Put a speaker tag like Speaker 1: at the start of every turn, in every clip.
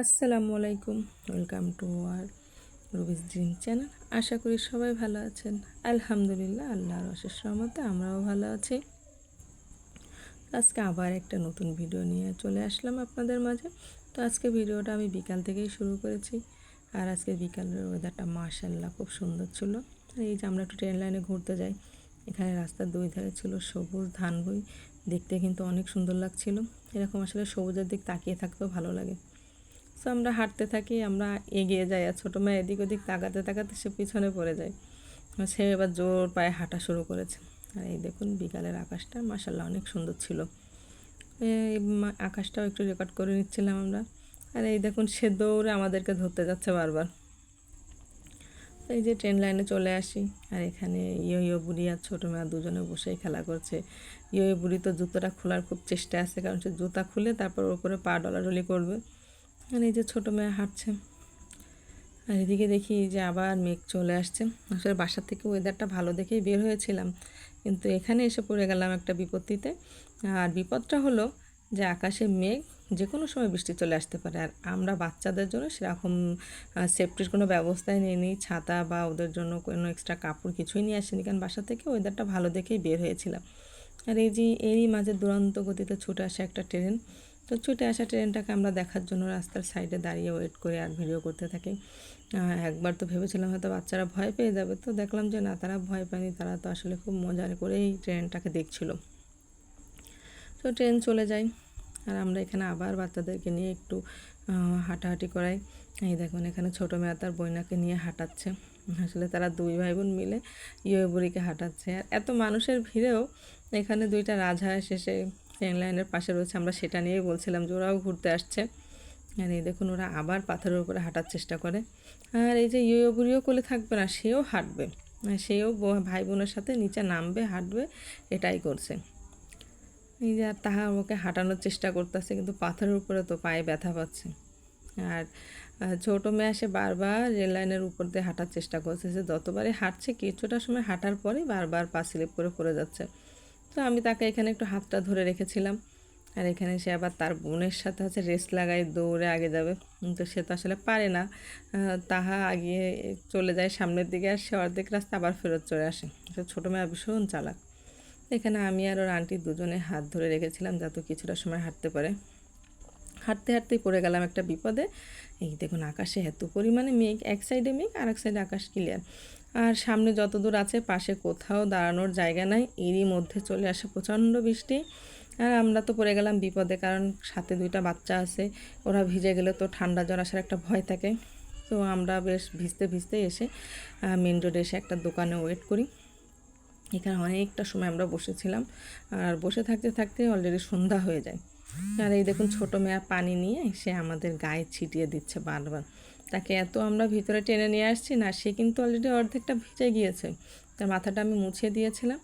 Speaker 1: আসসালামু আলাইকুম। Welcome to R রুবিস dream channel আশা করি সবাই ভালো আছেন। আলহামদুলিল্লাহ, আল্লাহর অশেষ রহমতে আমরাও ভালো আছি। আজকে আবার একটা নতুন ভিডিও নিয়ে চলে আসলাম আপনাদের মাঝে। তো আজকে ভিডিওটা আমি বিকাল থেকেই শুরু করেছি। আর আজকে বিকালের ওয়েদারটা মাশাল্লাহ খুব সুন্দর ছিল। এই যে আমরা একটু ট্রেন লাইনে ঘুরতে যাই। এখানে রাস্তার দুই ধারে ছিল সবুজ ধান বই দেখতে কিন্তু অনেক সুন্দর লাগছিল। এরকম আসলে সবুজের দিক তাকিয়ে থাকতেও ভালো লাগে। সো আমরা হাঁটতে থাকি, আমরা এগিয়ে যাই আর ছোটো মেয়ে এদিক ওদিক তাকাতে তাকাতে সে পিছনে পড়ে যায়। সে এবার জোর পায়ে হাঁটা শুরু করেছে। আর এই দেখুন বিকালের আকাশটা মাসাল্লাহ অনেক সুন্দর ছিল। এই আকাশটাও একটু রেকর্ড করে নিচ্ছিলাম আমরা। আর এই দেখুন সে দৌড়ে আমাদেরকে ধরতে যাচ্ছে বারবার। এই যে ট্রেন লাইনে চলে আসি, আর এখানে ইয়ো ইয়ো বুড়ি আর ছোটো মেয়া দুজনে বসেই খেলা করছে। ইয়ো বুড়ি তো জুতোটা খোলার খুব চেষ্টা আছে, কারণ সে জুতা খুলে তারপর ওপরে পা ডলাডলি করবে। আর এই যে ছোটো মেয়ে হাঁটছে। আর এদিকে দেখি যে আবার মেঘ চলে আসছে। আসলে বাসার থেকে ওয়েদারটা ভালো দেখেই বের হয়েছিলাম। কিন্তু এখানে এসে পড়ে গেলাম একটা বিপত্তিতে। আর বিপদটা হলো যে আকাশে মেঘ যে কোনো সময় বৃষ্টি চলে আসতে পারে। আর আমরা বাচ্চাদের জন্য সেরকম সেফটির কোনো ব্যবস্থাই নিয়ে নিই, ছাতা বা ওদের জন্য কোনো এক্সট্রা কাপড় কিছুই নিয়ে আসেনি। কারণ বাসা থেকে ওয়েদারটা ভালো দেখেই বের হয়েছিলাম। আর এই যে এরই মাঝে দুরন্ত গতিতে ছুটে আসে একটা ট্রেন তো ছুটে আসা ট্রেনটাকে আমরা দেখার জন্য রাস্তার সাইডে দাঁড়িয়ে ওয়েট করে আর ভিডিও করতে থাকি। একবার তো ভেবেছিলাম হয়তো বাচ্চারা ভয় পেয়ে যাবে, তো দেখলাম যে না, তারা ভয় পায়নি, তারা তো আসলে খুব মজার করেই ট্রেনটাকে দেখছিল। তো ট্রেন চলে যায় আর আমরা এখানে আবার বাচ্চাদেরকে নিয়ে একটু হাঁটাহাঁটি করাই। এই দেখুন, এখানে ছোটো মেয়ে তার বইনাকে নিয়ে হাঁটাচ্ছে। আসলে তারা দুই ভাই বোন মিলে ইয়ে বুড়িকে হাঁটাচ্ছে। আর এত মানুষের ভিড়েও এখানে দুইটা রাজহাঁস এসে ট্রেন লাইনের পাশে রয়েছে। আমরা সেটা নিয়েই বলছিলাম যে ওরাও ঘুরতে আসছে। আর এই দেখুন, ওরা আবার পাথরের উপরে হাঁটার চেষ্টা করে। আর এই যে ইয়ে বুড়িও কোলে থাকবে না, সেও হাঁটবে। সেও ভাই বোনের সাথে নিচে নামবে, হাঁটবে, এটাই করছে। এই যে আর তাহা ওকে হাঁটানোর চেষ্টা করতেছে, কিন্তু পাথরের উপরে তো পায়ে ব্যথা পাচ্ছে। আর ছোটো মেয়ে সে বারবার রেল লাইনের উপর দিয়ে হাঁটার চেষ্টা করছে। যে যতবারই হাঁটছে, কিছুটা সময় হাঁটার পরে বারবার পা স্লিপ করে পড়ে যাচ্ছে। তো আমি তাকে এখানে একটু হাতটা ধরে রেখেছিলাম। আর এখানে সে আবার তার বোনের সাথে হচ্ছে রেস্ট লাগাই দৌড়ে আগে যাবে। তো সে তো আসলে পারে না। তাহা আগিয়ে চলে যায় সামনের দিকে আর সে অর্ধেক রাস্তা আবার ফেরত চলে আসে। সে ছোটো মেয়ে ভীষণ চালাক। এখানে আমি আর ওর আন্টি দুজনে হাত ধরে রেখেছিলাম যাতে কিছুটা সময় হাঁটতে পারে। হাঁটতে হাঁটতেই পড়ে গেলাম একটা বিপদে। এই দেখুন, আকাশে এত পরিমাণে মেঘ, এক সাইডে মেঘ আর এক সাইডে আকাশ ক্লিয়ার আর সামনে যত দূর আছে পাশে কোথাও দাঁড়ানোর জায়গা নাই, এরই মধ্যে চলে আসে প্রচণ্ড বৃষ্টি। আর আমরা তো পড়ে গেলাম বিপদে, কারণ সাথে দুইটা বাচ্চা আছে, ওরা ভিজে গেলে তো ঠান্ডা জ্বর আসার একটা ভয় থাকে। তো আমরা বেশ ভিজতে ভিজতে এসে মেন রোডে এসে একটা দোকানে ওয়েট করি। এখানে অনেকটা সময় আমরা বসেছিলাম, আর বসে থাকতে থাকতে অলরেডি সন্ধ্যা হয়ে যায়। আর এই দেখুন ছোটো মেয়া পানি নিয়ে সে আমাদের গায়ে ছিটিয়ে দিচ্ছে বারবার। তাকে এত আমরা ভিতরে টেনে নিয়ে আসছি না, সে কিন্তু অলরেডি অর্ধেকটা ভিজে গিয়েছে। তার মাথাটা আমি মুছিয়ে দিয়েছিলাম।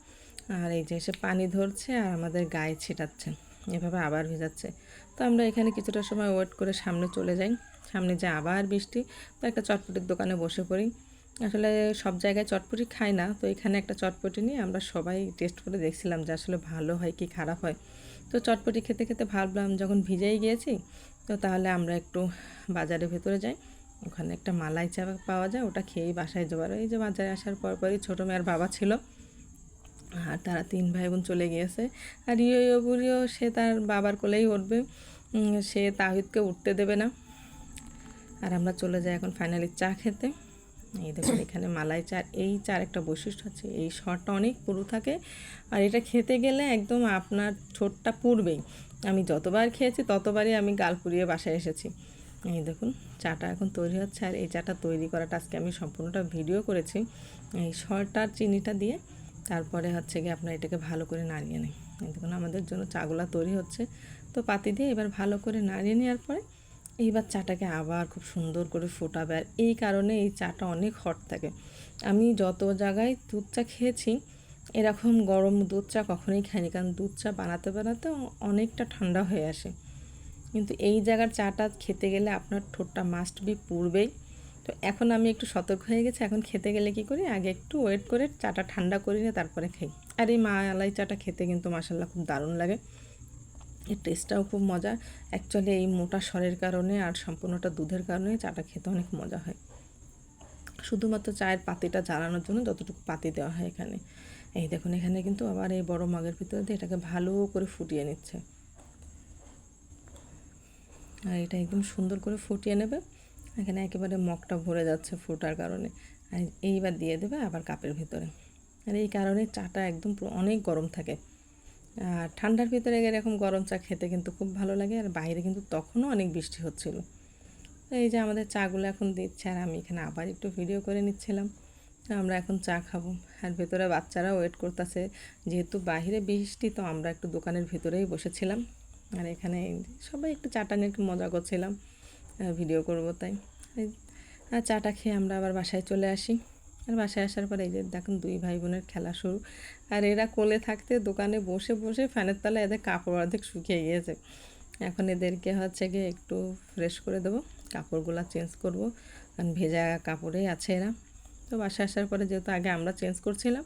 Speaker 1: আর এই যে সে পানি ধরছে আর আমাদের গায়ে ছিটাচ্ছে, এভাবে আবার ভিজাচ্ছে। তো আমরা এখানে কিছুটা সময় ওয়েট করে সামনে চলে যাই। সামনে যে আবার বৃষ্টি, তো একটা চটপটির দোকানে বসে পড়ি। আসলে সব জায়গায় চটপটি খাই না, তো এখানে একটা চটপটি নিয়ে আমরা সবাই টেস্ট করে দেখছিলাম যে আসলে ভালো হয় কি খারাপ হয়। তো চটপটি খেতে খেতে ভাবলাম যখন ভিজেই গিয়েছি, তো তাহলে আমরা একটু বাজারের ভেতরে যাই। ওখানে একটা মালাই চা পাওয়া যায়, ওটা খেয়েই বাসায় যাবার এই যে বাজারে আসার পর পরই ছোটো মেয়ের বাবা ছিল। আর তারা তিন ভাই বোন চলে গিয়েছে। আর ইয়ো বুড়িও, সে তার বাবার কোলেই উঠবে। সে তাহিদকে উঠতে দেবে না। আর আমরা চলে যাই এখন ফাইনালি চা খেতে। এই দেখুন, এখানে মালাই চা এই চার একটা বৈশিষ্ট্য আছে। এই শরটা অনেক পুরু থাকে। আর এটা খেতে গেলে একদম আপনার ঠোঁটটা পুড়বেই। আমি যতবার খেয়েছি, ততবারই আমি গাল পুড়িয়ে বাসায় এসেছি। এই দেখুন, চাটা এখন তৈরি হচ্ছে আর এই চাটা তৈরি করাটা আজকে আমি সম্পূর্ণটা ভিডিও করেছি। এই শরটার চিনিটা দিয়ে তারপরে হচ্ছে গিয়ে আপনার এটাকে ভালো করে নাড়িয়ে নেই। দেখুন, আমাদের জন্য চাগুলা তৈরি হচ্ছে। তো পাতি দিয়ে এবার ভালো করে নাড়িয়ে নেওয়ার পরে এইবার চাটাকে আবার খুব সুন্দর করে ফোটাবে। আর এই কারণে এই চাটা অনেক হট থাকে। আমি যত জায়গায় দুধ চা খেয়েছি, এরকম গরম দুধ চা কখনোই খাইনি। কারণ দুধ চা বানাতে বানাতে অনেকটা ঠান্ডা হয়ে আসে। কিন্তু এই জায়গার চাটা খেতে গেলে আপনার ঠোঁটটা মাস্ট বি পূর্বেই তো এখন আমি একটু সতর্ক হয়ে গেছি, এখন খেতে গেলে কি করি? আগে একটু ওয়েট করে চাটা ঠান্ডা করে নিয়ে তারপরে খাই। আর এই মালাই চাটা খেতে কিন্তু মাসাল্লাহ খুব দারুণ লাগে। এর টেস্টটাও খুব মজা। অ্যাকচুয়ালি এই মোটা স্বরের কারণে আর সম্পূর্ণটা দুধের কারণে চাটা খেতে অনেক মজা হয়। শুধুমাত্র চায়ের পাতিটা জ্বালানোর জন্য যতটুকু পাতি দেওয়া হয় এখানে। এই দেখুন, এখানে কিন্তু আবার এই বড় মাগের ভিতরে দিয়ে এটাকে ভালো করে ফুটিয়ে নিচ্ছে। আর এটা একদম সুন্দর করে ফুটিয়ে নেবে। এখানে একেবারে মগটা ভরে যাচ্ছে ফোটার কারণে। আর এইবার দিয়ে দেবে আবার কাপের ভিতরে। আর এই কারণে চাটা একদম অনেক গরম থাকে। আর ঠান্ডার ভিতরে এরকম গরম চা খেতে কিন্তু খুব ভালো লাগে। আর বাইরে কিন্তু তখনও অনেক বৃষ্টি হচ্ছিল। তো এই যে আমাদের চাগুলো এখন দিচ্ছে আর আমি এখানে আবার একটু ভিডিও করে নিচ্ছিলাম। আমরা এখন চা খাব। আর ভেতরে বাচ্চারা ওয়েট করতেছে। যেহেতু বাইরে বৃষ্টি, তো আমরা একটু দোকানের ভেতরেই বসেছিলাম। আর এখানে সবাই একটু চাটা নিয়ে একটু মজা করছিলাম ভিডিও করব তাই। আর চাটা খেয়ে আমরা আবার বাসায় চলে আসি। আর বাসায় আসার পরে এই যে দেখুন দুই ভাই বোনের খেলা শুরু। আর এরা কোলে থাকতে দোকানে বসে বসে ফ্যানের তলায় এদের কাপড় অর্ধেক শুকিয়ে গিয়েছে। এখন এদেরকে হচ্ছে গিয়ে একটু ফ্রেশ করে দেবো, কাপড়গুলো চেঞ্জ করব। কারণ ভেজা কাপড়েই আছে এরা। তো বাসায় আসার পরে যেহেতু আগে আমরা চেঞ্জ করছিলাম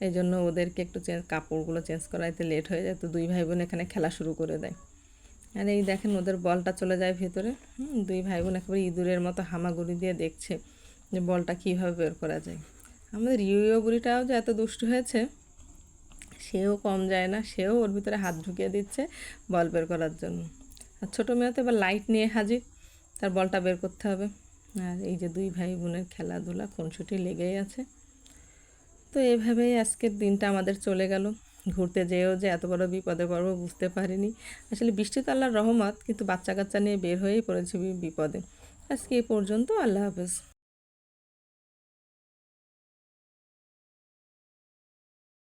Speaker 1: এই জন্য ওদেরকে একটু চেঞ্জ, কাপড়গুলো চেঞ্জ করাইতে লেট হয়ে যায়। তো দুই ভাই বোন এখানে খেলা শুরু করে দেয়। আর এই দেখেন ওদের বলটা চলে যায় ভেতরে। দুই ভাই বোন একেবারে ইঁদুরের মতো হামাগুড়ি দিয়ে দেখছে যে বলটা কীভাবে বের করা যায়। আমাদের ইউইও বুড়িটাও যে এত দুষ্টু হয়েছে, সেও কম যায় না। সেও ওর ভিতরে হাত ঢুকিয়ে দিচ্ছে বল বের করার জন্য। আর ছোটো মেয়ে তো এবার লাইট নিয়ে হাজির, তার বলটা বের করতে হবে। আর এই যে দুই ভাই বোনের খেলাধুলা, খুনসুটি লেগেই আছে। তো এভাবেই আজকের দিনটা আমাদের চলে গেল। ঘুরতে যেয়েও যে এত বড় বিপদে পড়ব বুঝতে পারিনি। আসলে বৃষ্টি তো আল্লাহর রহমত, কিন্তু বাচ্চা কাচ্চা নিয়ে বের হয়েই পড়েছি বিপদে। আজকে এ পর্যন্ত, আল্লাহ হাফেজ।